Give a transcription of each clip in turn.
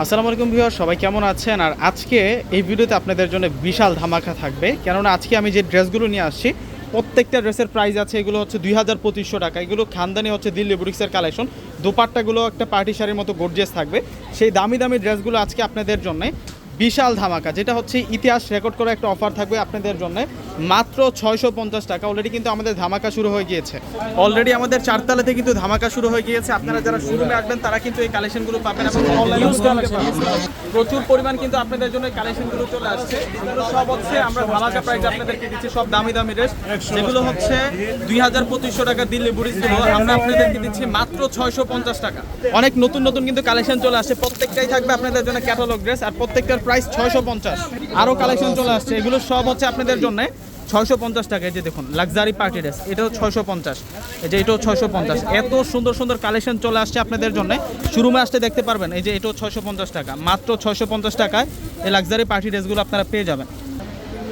আসসালামু আলাইকুম ভিউয়ার সবাই কেমন আছেন? আর আজকে এই ভিডিওতে আপনাদের জন্য বিশাল ধামাকা থাকবে। কেননা আজকে আমি যে ড্রেসগুলো নিয়ে আসছি, প্রত্যেকটা ড্রেসের প্রাইস আছে, এগুলো হচ্ছে দুই হাজার পঁচিশশো টাকা। এগুলো খানদানি হচ্ছে দিল্লি বুটিক্সের কালেকশন দোপাট্টাগুলো একটা পার্টি শাড়ির মতো গর্জিয়াস থাকবে। সেই দামি দামি ড্রেসগুলো আজকে আপনাদের জন্য বিশাল ধামাকা, যেটা হচ্ছে ইতিহাস রেকর্ড করা একটা অফার থাকবে আপনাদের জন্য। মাত্র ছয়শো পঞ্চাশ টাকা। অলরেডি কিন্তু আমাদের ধামাকা শুরু হয়ে গিয়েছে। অলরেডি আমাদের চারতলাতে কিন্তু ধামাকা শুরু হয়ে গিয়েছে। আপনারা যারা শুরুমে আসবেন তারা কিন্তু এই কালেকশনগুলো পাবেন এবং প্রচুর পরিমাণ কিন্তু আপনাদের জন্য এই কালেকশনগুলো চলে আসছে। এগুলো সব হচ্ছে আমরা ধামাকা প্রাইস আপনাদেরকে দিচ্ছি সব দামি দামি ড্রেস যেগুলো হচ্ছে দুই হাজার পঁচিশশো টাকা দিল্লি বুড়িগুলো আমরা আপনাদেরকে দিচ্ছি মাত্র ছয়শো পঞ্চাশ টাকা। অনেক নতুন নতুন কিন্তু কালেকশন চলে আসছে। প্রত্যেকটাই থাকবে আপনাদের জন্য ক্যাটালগ ড্রেস আর প্রত্যেকটার প্রাইস ছয়শো পঞ্চাশ। আরও কালেকশন চলে আসছে। এগুলো সব হচ্ছে আপনাদের জন্য। ছয়শো পঞ্চাশ টাকা, এই যে দেখুন লাক্সারি পার্টি ড্রেস এটাও ছয়শো পঞ্চাশ, এই যে এটাও ছয়শো পঞ্চাশ। এত সুন্দর সুন্দর কালেকশন চলে আসছে আপনাদের জন্য। শুরুমে আসতে দেখতে পারবেন, এই যে এটাও ছয়শো পঞ্চাশ টাকা, মাত্র ছয়শো পঞ্চাশ টাকায় এই লাক্সারি পার্টি ড্রেসগুলো আপনারা পেয়ে যাবেন।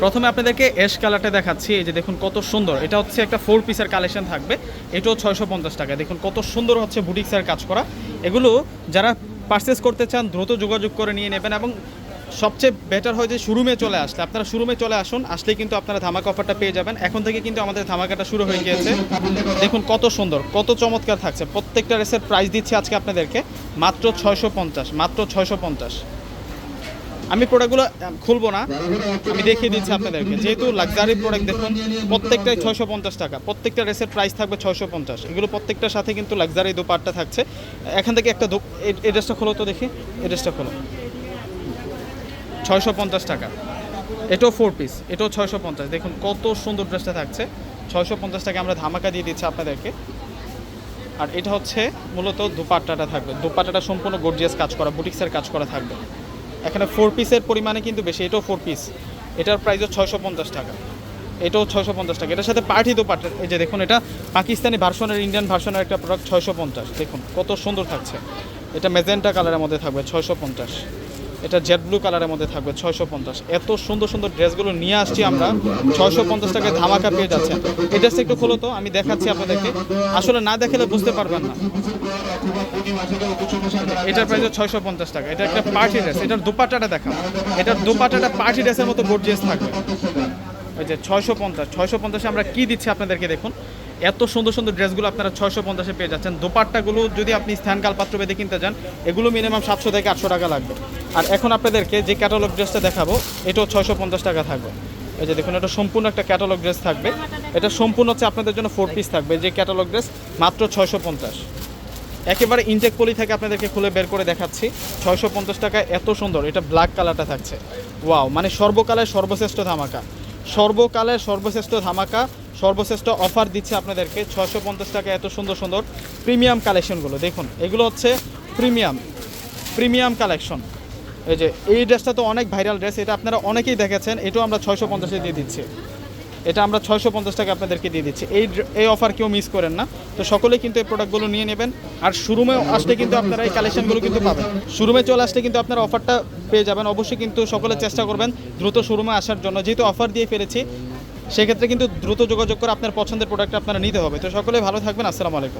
প্রথমে আপনাদেরকে এশ কালারটা দেখাচ্ছি, এই যে দেখুন কত সুন্দর, এটা হচ্ছে একটা ফোর পিসের কালেকশন থাকবে, এটাও ছয়শো পঞ্চাশ টাকা, দেখুন কত সুন্দর হচ্ছে বুটিক্সের কাজ করা। এগুলো যারা পারচেস করতে চান, দ্রুত যোগাযোগ করে নিয়ে নেবেন এবং সবচেয়ে বেটার হয় যে শোরুমে চলে আসলে। আপনারা শোরুমে চলে আসুন, আসলেই কিন্তু আপনারা ধামাকা অফারটা পেয়ে যাবেন। এখন থেকে কিন্তু আমাদের ধামাকাটা শুরু হয়ে গিয়েছে। দেখুন কত সুন্দর, কত চমৎকার থাকছে। প্রত্যেকটা রেসের প্রাইস দিচ্ছি আজকে আপনাদেরকে, মাত্র ছয়শো পঞ্চাশ, মাত্র ছয়শো পঞ্চাশ। আমি প্রোডাক্টগুলো খুলবো না। আমি দেখিয়ে দিচ্ছি আপনাদেরকে। যেহেতু লাক্সারি প্রোডাক্ট দেখুন, প্রত্যেকটাই ছয়শো পঞ্চাশ টাকা। প্রত্যেকটা রেসের প্রাইস থাকবে ছয়শো পঞ্চাশ। এগুলো প্রত্যেকটার সাথে কিন্তু লাক্সারি দোপাট্টা থাকছে। এখান থেকে একটা দো- এই- এই ড্রেসটা খোলো তো দেখি। এই ড্রেসটা খোলো। ছয়শো পঞ্চাশ টাকা। এটাও ফোর পিস এটাও ছয়শো পঞ্চাশ। দেখুন কত সুন্দর ড্রেসটা থাকছে। ছয়শো পঞ্চাশ টাকা আমরা ধামাকা দিয়ে দিচ্ছি আপনাদেরকে। আর এটা হচ্ছে মূলত দুপাট্টাটা থাকবে। দুপাট্টাটা সম্পূর্ণ গর্জিয়াস কাজ করা বুটিক্সের কাজ করা থাকবে। এখানে ফোর পিসের পরিমাণে কিন্তু বেশি, এটাও ফোর পিস এটার প্রাইসও ছয়শো পঞ্চাশ টাকা। এটাও ছয়শো পঞ্চাশ টাকা। এটার সাথে পার্টি দুপাট্টা। এই যে দেখুন, এটা পাকিস্তানি ভার্সনের ইন্ডিয়ান ভার্সনের একটা প্রোডাক্ট ছয়শো পঞ্চাশ। দেখুন কত সুন্দর থাকছে। এটা মেজেন্টা কালারের মধ্যে থাকবে, ছয়শো পঞ্চাশ। এটা জেড ব্লু কালারের মধ্যে থাকবে, ছয়শো পঞ্চাশ। এত সুন্দর সুন্দর ড্রেসগুলো নিয়ে আসছি আমরা, ছয়শো পঞ্চাশ টাকায় ধামাকা পেয়ে যাচ্ছে এই ড্রেসটা একটু খোলো তো, আমি দেখাচ্ছি আপনাদেরকে। আসলে না দেখালে বুঝতে পারবেন না। এটার প্রাইস ছয়শো পঞ্চাশ টাকা। এটা একটা পার্টি ড্রেস এটার দুপাটাটা দেখা এটার দুপাটাটা পার্টি ড্রেসের মতো গর্জিয়াস থাকবে। ওই যে ছয়শো পঞ্চাশ, ছয়শো পঞ্চাশে আমরা কী দিচ্ছি আপনাদেরকে দেখুন। এত সুন্দর সুন্দর ড্রেসগুলো আপনারা ছয়শো পঞ্চাশে পেয়ে যাচ্ছেন। দোপাট্টাগুলো যদি আপনি স্থানকাল পাত্র বেঁধে কিনতে যান, এগুলো মিনিমাম সাতশো থেকে আটশো টাকা লাগবে। আর এখন আপনাদেরকে যে ক্যাটালগ ড্রেসটা দেখাবো, এটাও ছয়শো পঞ্চাশ টাকা থাকবে। এই যে দেখুন, এটা সম্পূর্ণ একটা ক্যাটালগ ড্রেস থাকবে। এটা সম্পূর্ণ হচ্ছে আপনাদের জন্য ফোর পিস থাকবে। যে ক্যাটালগ ড্রেস মাত্র ছয়শো পঞ্চাশ। একেবারে ইনটেক পলি থেকে আপনাদেরকে খুলে বের করে দেখাচ্ছি। ছয়শো পঞ্চাশ টাকায় এত সুন্দর, এটা ব্ল্যাক কালারটা থাকছে। ওয়াও মানে সর্বকালের সর্বশ্রেষ্ঠ ধামাকা। সর্বকালের সর্বশ্রেষ্ঠ ধামাকা, সর্বশ্রেষ্ঠ অফার দিচ্ছে আপনাদেরকে ছশো পঞ্চাশ টাকা এত সুন্দর সুন্দর প্রিমিয়াম কালেকশনগুলো। দেখুন, এগুলো হচ্ছে প্রিমিয়াম প্রিমিয়াম কালেকশন। এই যে, এই ড্রেসটা তো অনেক ভাইরাল ড্রেস, এটা আপনারা অনেকেই দেখেছেন, এটাও আমরা ছয়শো পঞ্চাশে দিয়ে দিচ্ছি। এটা আমরা ছয়শো পঞ্চাশ টাকা আপনাদেরকে দিয়ে দিচ্ছি। এই এই অফার কেউ মিস করেন না। তো সকলে কিন্তু এই প্রোডাক্টগুলো নিয়ে নেবেন। আর শোরুমে আসলে কিন্তু আপনারা এই কালেকশনগুলো কিন্তু পাবেন। শুরুমে চলে আসলে কিন্তু আপনারা অফারটা পেয়ে যাবেন। অবশ্যই কিন্তু সকলে চেষ্টা করবেন দ্রুত শুরুমে আসার জন্য। যেহেতু অফার দিয়ে ফেলেছি, সেক্ষেত্রে কিন্তু দ্রুত যোগাযোগ করে আপনার পছন্দের প্রোডাক্ট আপনারা নিতে হবে। তো সকলে ভালো থাকবেন। আসসালামু আলাইকুম।